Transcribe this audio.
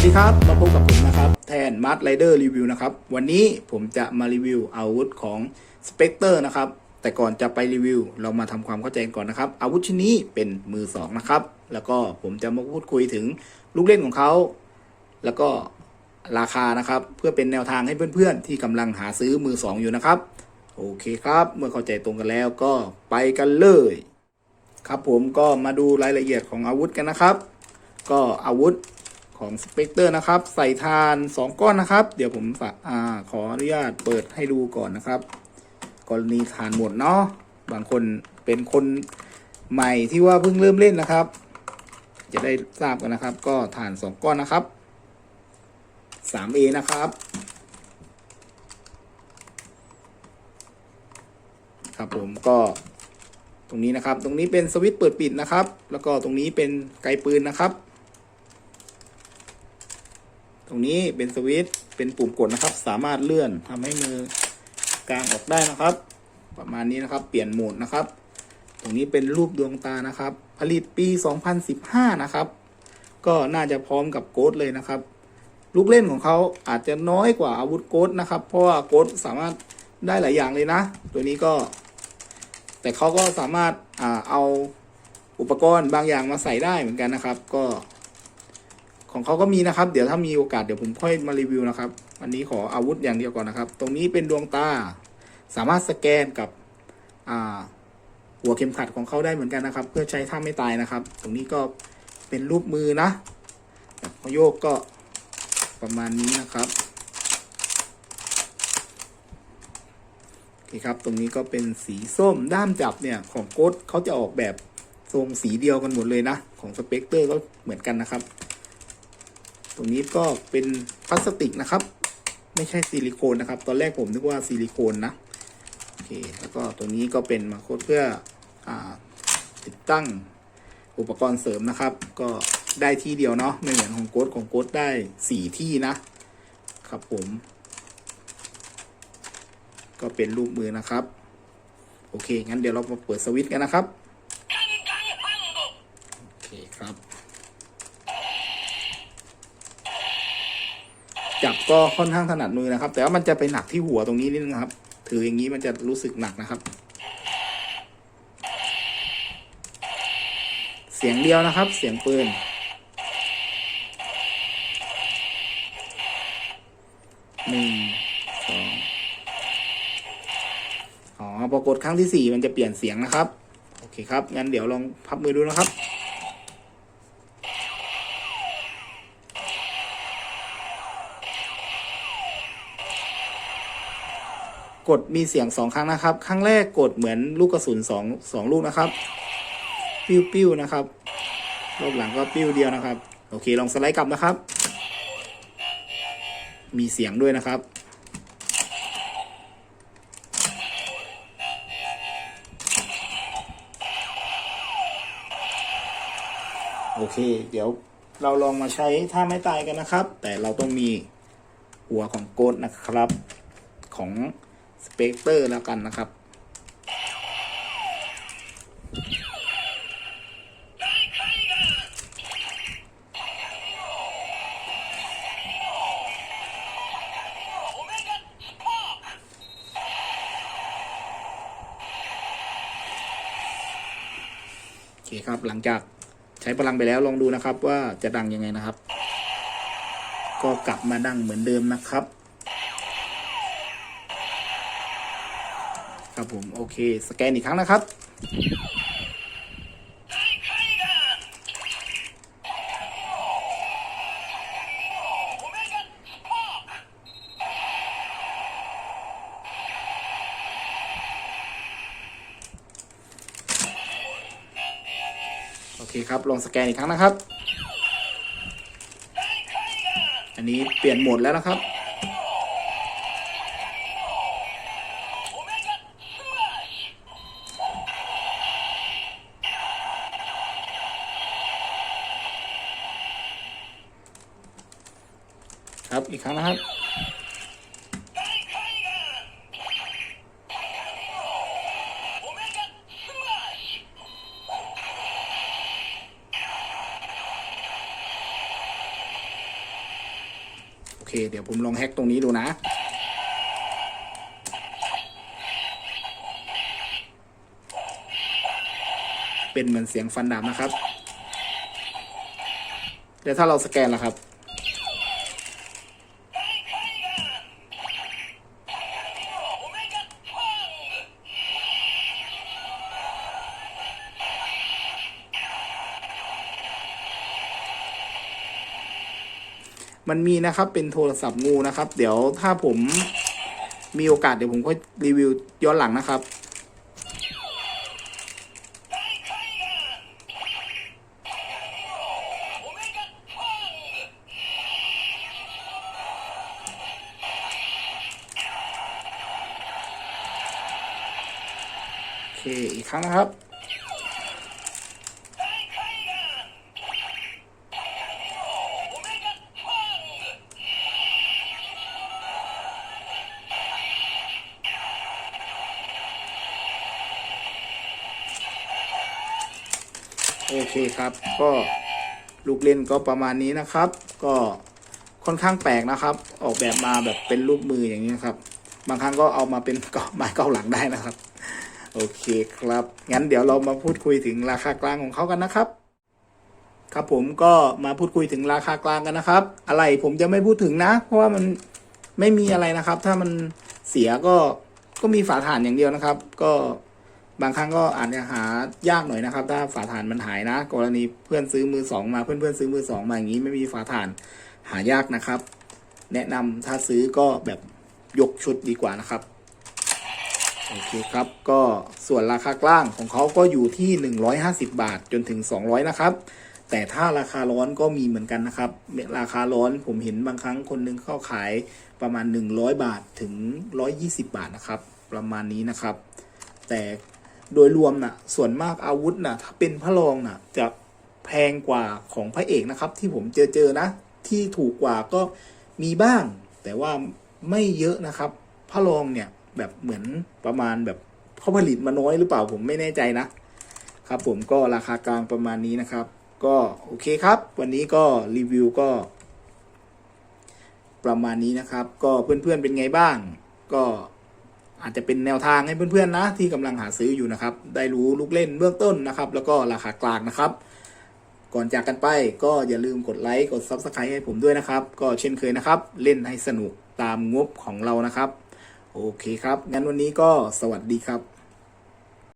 วัสดีครับมาพบกับผมนะครับแทนมาร์ r ไรเดอร์รีวิวนะครับวันนี้ผมจะมารีวิวอาวุธของ Spectre นะครับแต่ก่อนจะไปรีวิว เรามาทำความเข้าใจกันก่อนนะครับ อาวุธชิ้นนี้เป็นมือสองนะครับแล้วก็ผมจะมาพูดคุยถึงลูกเล่นของเขา แล้วก็ราคานะครับเพื่อเป็นแนวทางให้เพื่อนๆ ที่กำลังหาซื้อมือสองอยู่นะครับโอเคครับ เมื่อเข้าใจตรงกันแล้วก็ไปกันเลย ครับผมก็มาดูรายละเอียดของอาวุธกันนะครับ ก็อาวุธ ของสเปกเตอร์นะครับ ใส่ทาน 2 ก้อนนะครับ เดี๋ยวผมฝากอ่าขออนุญาตเปิดให้ดูก่อนนะครับ กรณีทานหมดเนาะบางคนเป็นคนใหม่ที่ว่าเพิ่งเริ่มเล่นนะครับ จะได้ทราบกันนะครับ ก็ฐาน 2 ก้อนนะครับ 3A นะครับครับผมก็ตรงนี้นะครับ ตรงนี้เป็นสวิตช์เปิดปิดนะครับ แล้วก็ตรงนี้เป็นไกปืนนะครับ ตรงนี้เป็นสวิตช์เป็นปุ่มกดนะครับ สามารถเลื่อนทำให้มือกลางออกได้นะครับ ประมาณนี้นะครับ เปลี่ยนโหมดนะครับ ตรงนี้เป็นรูปดวงตานะครับ ผลิตปี 2015 นะครับ ก็น่าจะพร้อมกับโกดเลยนะครับ ลูกเล่นของเขาอาจจะน้อยกว่าอาวุธโกดนะครับ เพราะว่าโกดสามารถได้หลายอย่างเลยนะ ตัวนี้ก็ แต่เขาก็สามารถอาเอาอุปกรณ์บางอย่างมาใส่ได้เหมือนกันนะครับ ก็ ของเขาก็มีนะครับ เดี๋ยวถ้ามีโอกาสเดี๋ยวผมค่อยมารีวิวนะครับวันนี้ขออาวุธอย่างเดียวก่อนนะครับ ตรงนี้เป็นดวงตาสามารถสแกนกับอ่าหัวเข็มขัดของเขาได้เหมือนกันนะครับ เพื่อใช้ท่าไม่ตายนะครับ ตรงนี้ก็เป็นรูปมือนะพอโยกก็ประมาณนี้นะครับโอเคครับ ตรงนี้ก็เป็นสีส้มด้ามจับเนี่ยของโกดเขาจะออกแบบทรงสีเดียวกันหมดเลยนะ ของสเปกเตอร์ก็เหมือนกันนะครับ ตรงนี้ก็เป็นพลาสติกนะครับ ไม่ใช่ซิลิโคนนะครับ ตอนแรกผมนึกว่าซิลิโคนนะโอเคแล้วก็ตรงนี้ก็เป็นมาโคดเพื่ออติดตั้งอุปกรณ์เสริมนะครับ ก็ได้ที่เดียวเนาะไม่เหมือนของโกดของโกดได้สี่ที่นะครับผม ก็เป็นรูปมือนะครับ โอเค งั้นเดี๋ยวเรามาเปิดสวิตช์กันนะครับ โอเคครับ จับก็ค่อนข้างถนัดมือนะครับ แต่ว่ามันจะไปหนักที่หัวตรงนี้นิดนึงครับ ถืออย่างนี้มันจะรู้สึกหนักนะครับ เสียงเดียวนะครับ เสียงปืนหนึ่งสองอ๋อพอกดครั้งที่สี่มันจะเปลี่ยนเสียงนะครับ โอเคครับ งั้นเดี๋ยวลองพับมือดูนะครับ กดมีเสียงสองครั้งนะครับ ครั้งแรกกดเหมือนลูกกระสุนสองสองลูกนะครับ ปิ้วปิ้วนะครับรอบหลังก็ปิ้วเดียวนะครับ โอเคลองสไลด์กลับนะครับ มีเสียงด้วยนะครับ โอเค เดี๋ยวเราลองมาใช้ท่าไม้ตายกันนะครับ แต่เราต้องมีหัวของโกดนะครับของ สเปกเตอร์แล้วกันนะครับ โอเคครับ หลังจากใช้พลังไปแล้วลองดูนะครับว่าจะดังยังไงนะครับ ก็กลับมาดังเหมือนเดิมนะครับ ครับผมโอเค สแกนอีกครั้งนะครับ โอเคครับ ลองสแกนอีกครั้งนะครับ อันนี้เปลี่ยนโหมดแล้วนะครับ ครับ อีกครั้งนะครับโเค เดี๋ยวผมลองแฮกตรงนี้ดูนะ เป็นเหมือนเสียงฟันดาบนะครับ เดี๋ยวถ้าเราสแกนล่ะครับ มันมีนะครับเป็นโทรศัพท์งูนะครับ เดี๋ยวถ้าผมมีโอกาสเดี๋ยวผมก็รีวิวย้อนหลังนะครับ โอเค อีกครั้งนะครับ โอเคครับ ก็ลูกเล่นก็ประมาณนี้นะครับ ก็ค่อนข้างแปลกนะครับ ออกแบบมาแบบเป็นรูปมืออย่างนี้ครับ บางครั้งก็เอามาเป็นกาะไม้เกาหลังได้นะครับ โอเคครับ งั้นเดี๋ยวเรามาพูดคุยถึงราคากลางของเขากันนะครับ ครับผมก็มาพูดคุยถึงราคากลางกันนะครับ อะไรผมจะไม่พูดถึงนะ เพราะว่ามันไม่มีอะไรนะครับ ถ้ามันเสียก็ก็มีฝาถ่านอย่างเดียวนะครับ ก็ บางครั้งก็อาจจะหายากหน่อยนะครับ ถ้าฝาถ่านมันหายนะ กรณีเพื่อนซื้อมือสองมาเพื่อนเพื่อนซื้อมือสองมาอย่างนี้ไม่มีฝาถ่านหายากนะครับ แนะนำถ้าซื้อก็แบบยกชุดดีกว่านะครับโอเคครับ ก็ส่วนราคากลางของเขาก็อยู่ที่ 150 บาทจนถึง 200 นะครับ แต่ถ้าราคาร้อนก็มีเหมือนกันนะครับ ราคาร้อนผมเห็นบางครั้งคนหนึงเข้าขายประมาณ 100 บาทถึง 120 บาทนะครับ ประมาณนี้นะครับ แต่ โดยรวมนะส่วนมากอาวุธนะถ้าเป็นพระรองนะจะแพงกว่าของพระเอกนะครับ ที่ผมเจอเจอนะ ที่ถูกกว่าก็มีบ้าง แต่ว่าไม่เยอะนะครับพระรองเนี่ยแบบเหมือนประมาณแบบเขาผลิตมาน้อยหรือเปล่าผมไม่แน่ใจนะ ครับผมก็ราคากลางประมาณนี้นะครับ ก็โอเคครับ วันนี้ก็รีวิวก็ ประมาณนี้นะครับ ก็เพื่อนๆเป็นไงบ้าง ก็ อาจจะเป็นแนวทางให้เพื่อนๆนะ ที่กำลังหาซื้ออยู่นะครับ ได้รู้ลูกเล่นเบื้องต้นนะครับ แล้วก็ราคากลางนะครับ ก่อนจากกันไปก็อย่าลืมกดไลค์กด Subscribe ให้ผมด้วยนะครับ ก็เช่นเคยนะครับ เล่นให้สนุกตามงบของเรานะครับ โอเคครับ งั้นวันนี้ก็สวัสดีครับ